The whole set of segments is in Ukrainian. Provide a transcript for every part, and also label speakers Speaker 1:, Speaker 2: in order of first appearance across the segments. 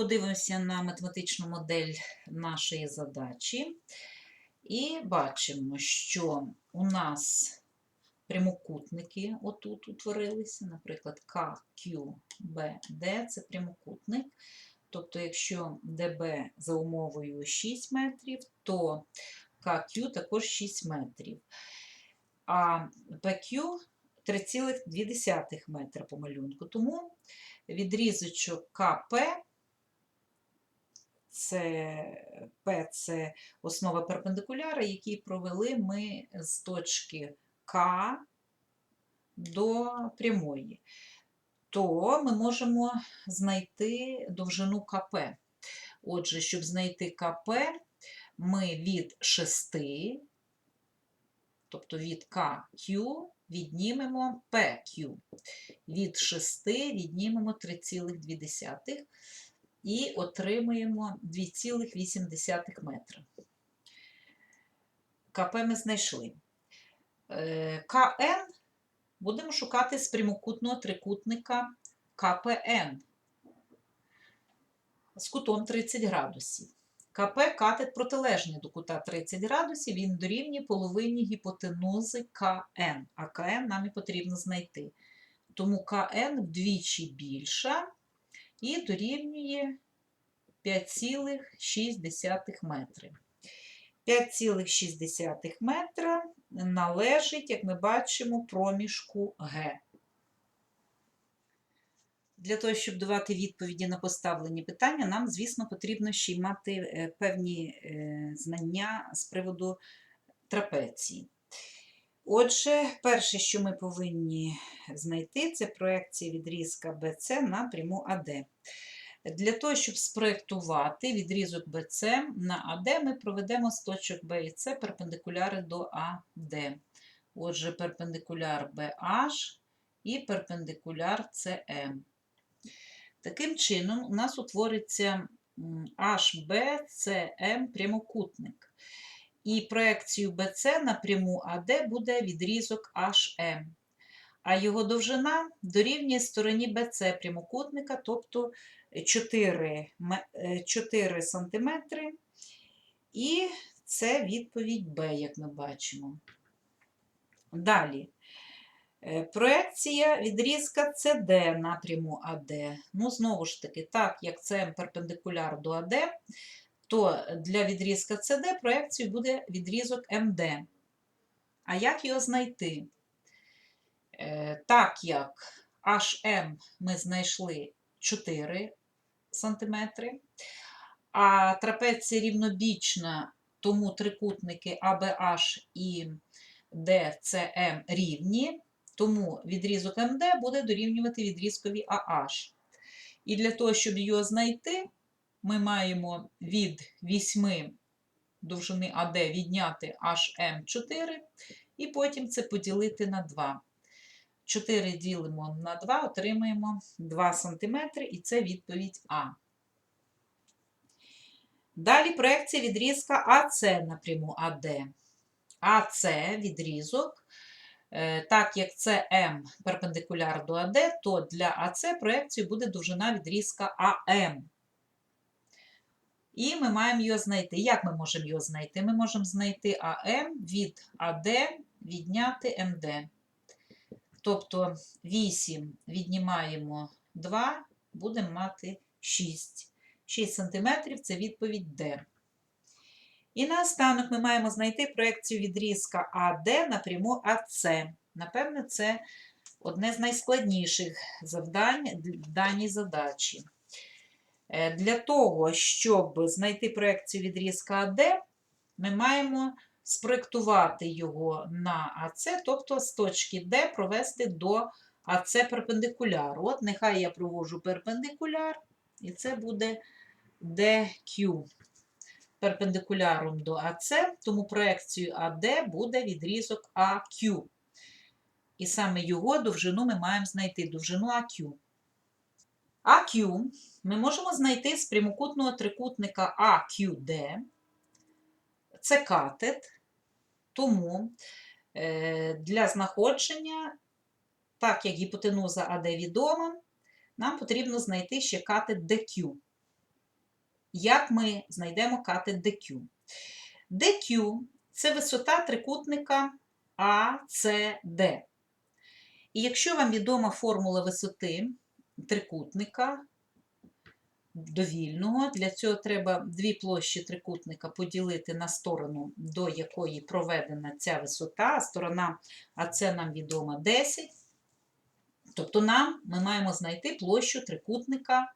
Speaker 1: подивимося на математичну модель нашої задачі. І бачимо, що у нас прямокутники отут утворилися, наприклад, KQBD це прямокутник. Тобто, якщо DB за умовою 6 метрів, то KQ також 6 метрів. А PQ 3,2 метра по малюнку. Тому відрізочок КП це P це основа перпендикуляра, який провели ми з точки К до прямої, то ми можемо знайти довжину КП. Отже, щоб знайти КП, ми від 6, тобто від KQ, віднімемо PQ. Від 6 віднімемо 3,2 і отримуємо 2,8 метра. КП ми знайшли. Е, КН будемо шукати з прямокутного трикутника КПН з кутом 30 градусів. КП катет протилежний до кута 30 градусів, він дорівнює половині гіпотенузи КН, а КН нам і потрібно знайти. Тому КН вдвічі більша і дорівнює 5,6 метри. 5,6 метра належить, як ми бачимо, проміжку Г. Для того, щоб давати відповіді на поставлені питання, нам, звісно, потрібно ще й мати е, певні е, знання з приводу трапеції. Отже, перше, що ми повинні знайти, це проекція відрізка BC на пряму АД. Для того, щоб спроєктувати відрізок BC на AD, ми проведемо з точок B і C перпендикуляри до AD. Отже, перпендикуляр BH і перпендикуляр CM. Таким чином, у нас утвориться HBCM прямокутник. І проекцію BC на пряму AD буде відрізок HM. А його довжина дорівнює стороні BC прямокутника, тобто 4, 4 см. І це відповідь Б, як ми бачимо. Далі. Е, проекція відрізка CD напряму АД. Ну, знову ж таки, так як це перпендикуляр до АД, то для відрізка CD проекцією буде відрізок МД. А як його знайти? Е, так як HM ми знайшли 4 см, а трапеція рівнобічна, тому трикутники ABH і DCM рівні, тому відрізок МД буде дорівнювати відрізкові AH. І для того, щоб його знайти, ми маємо від 8 довжини АД відняти HM4, і потім це поділити на 2. 4 ділимо на 2, отримаємо 2 см, і це відповідь А. Далі проекція відрізка АС напряму АД. АС відрізок, е, так як це М перпендикуляр до АД, то для АС проекцію буде довжина відрізка АМ. І ми маємо його знайти. Як ми можемо його знайти? Ми можемо знайти АМ від АД відняти МД. Тобто 8 віднімаємо 2, будемо мати 6. 6 см це відповідь Д. І наостанок ми маємо знайти проекцію відрізка АД напряму АС. Напевне, це одне з найскладніших завдань в даній задачі. Е, для того, щоб знайти проекцію відрізка АД, ми маємо спроєктувати його на АЦ, тобто з точки Д провести до АЦ перпендикуляру. От нехай я провожу перпендикуляр, і це буде DQ. Перпендикуляром до АЦ, тому проекцію АД буде відрізок АQ. І саме його довжину ми маємо знайти довжину АQ. АQ ми можемо знайти з прямокутного трикутника AQD. Це катет, тому е, для знаходження, так як гіпотенуза АД відома, нам потрібно знайти ще катет DQ. як ми знайдемо катет DQ. DQ – це висота трикутника ACD. І якщо вам відома формула висоти трикутника довільного, для цього треба дві площі трикутника поділити на сторону, до якої проведена ця висота, а сторона АС нам відома 10. Тобто нам ми маємо знайти площу трикутника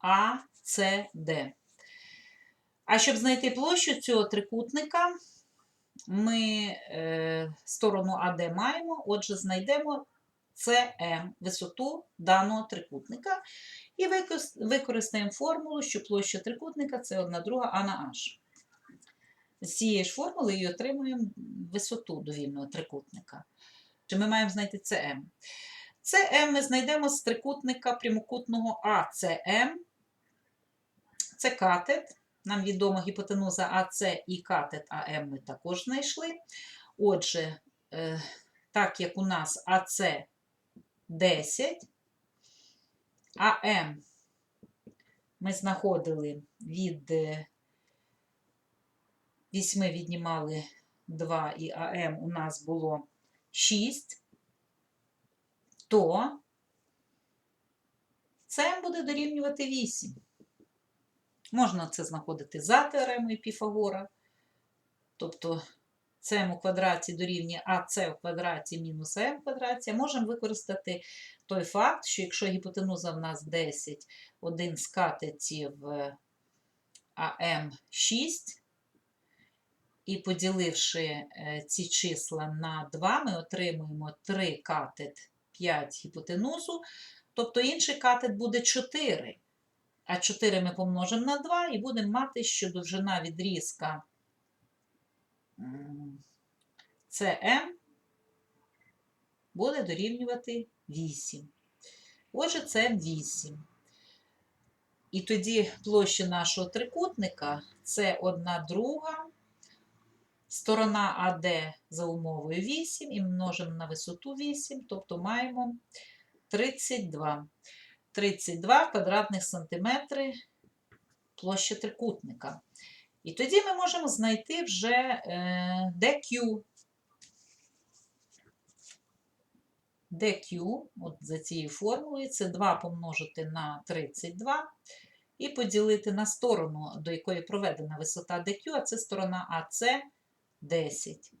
Speaker 1: ACD. А щоб знайти площу цього трикутника, ми е, сторону АД маємо, отже, знайдемо CM, висоту даного трикутника, і використаємо формулу, що площа трикутника це 1 друга А на H. З цієї ж формули і отримуємо висоту довільного трикутника. Чи ми маємо знайти CM? CM ми знайдемо з трикутника прямокутного ACM. Це катет. Нам відома гіпотенуза АС і катет АМ ми також знайшли. Отже, е, так як у нас АС 10, АМ ми знаходили від 8 віднімали 2 і АМ у нас було 6, то це буде дорівнювати 8. Можна це знаходити за теоремою Піфагора. Тобто С у квадраті дорівнює АС в квадраті мінус М в квадраті. Можемо використати той факт, що якщо гіпотенуза в нас 10, один з катетів АМ 6, і поділивши е, ці числа на 2, ми отримуємо 3 катет 5 гіпотенузу, тобто інший катет буде 4. А 4 ми помножимо на 2 і будемо мати, що довжина відрізка CM буде дорівнювати 8. Отже, це 8. І тоді площа нашого трикутника це 1 друга. Сторона АД за умовою 8 і множимо на висоту 8, тобто маємо 32. 32 квадратних сантиметри площа трикутника. І тоді ми можемо знайти вже е, DQ. DQ, от за цією формулою, це 2 помножити на 32 і поділити на сторону, до якої проведена висота DQ, а це сторона АС 10.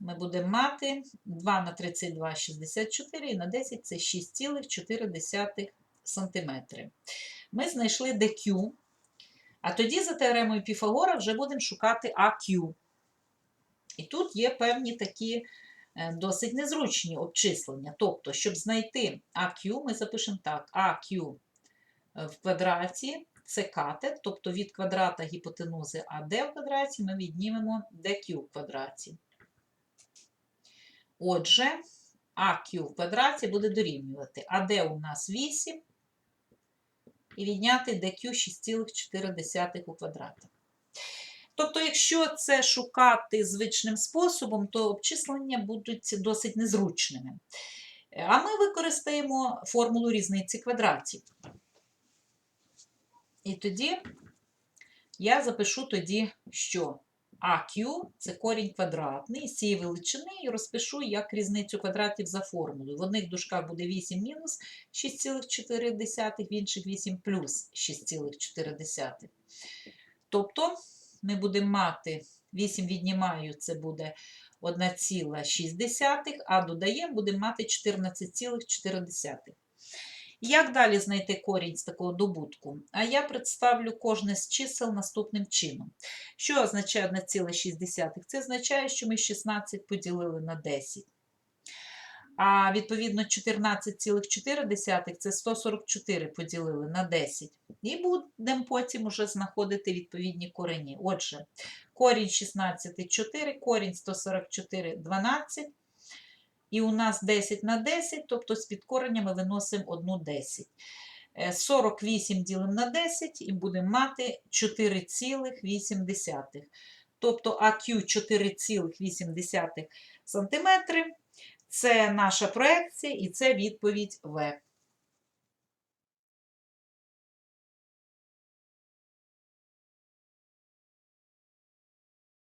Speaker 1: Ми будемо мати 2 на 32 – 64 і на 10 це 6,4 см. Ми знайшли DQ, а тоді за теоремою Піфагора вже будемо шукати AQ. І тут є певні такі е, досить незручні обчислення. Тобто, щоб знайти AQ, ми запишемо так: AQ в квадраті це катет, тобто від квадрата гіпотенузи АД в квадраті ми віднімемо DQ в квадраті. Отже, АQ в квадраті буде дорівнювати АД у нас 8 і відняти DQ 6,4 у квадраті. Тобто, якщо це шукати звичним способом, то обчислення будуть досить незручними. А ми використаємо формулу різниці квадратів. І тоді я запишу тоді, що AQ це корінь квадратний з цієї величини і розпишу як різницю квадратів за формулою. В одних дужках буде 8 мінус 6,4, в інших 8 плюс 6,4. Тобто ми будемо мати 8 віднімаю, це буде 1,6, а додаємо, будемо мати 14,4. Як далі знайти корінь з такого добутку? А я представлю кожне з чисел наступним чином. Що означає 1,6? Це означає, що ми 16 поділили на 10. А відповідно 14,4 це 144 поділили на 10. І будемо потім уже знаходити відповідні корені. Отже, корінь 16 – 4, корінь 144 – 12. І у нас 10 на 10, тобто з підкорення ми виносимо 1 10. 48 ділимо на 10 і будемо мати 4,8. Тобто АQ 4,8 см. Це наша проекція і це відповідь В.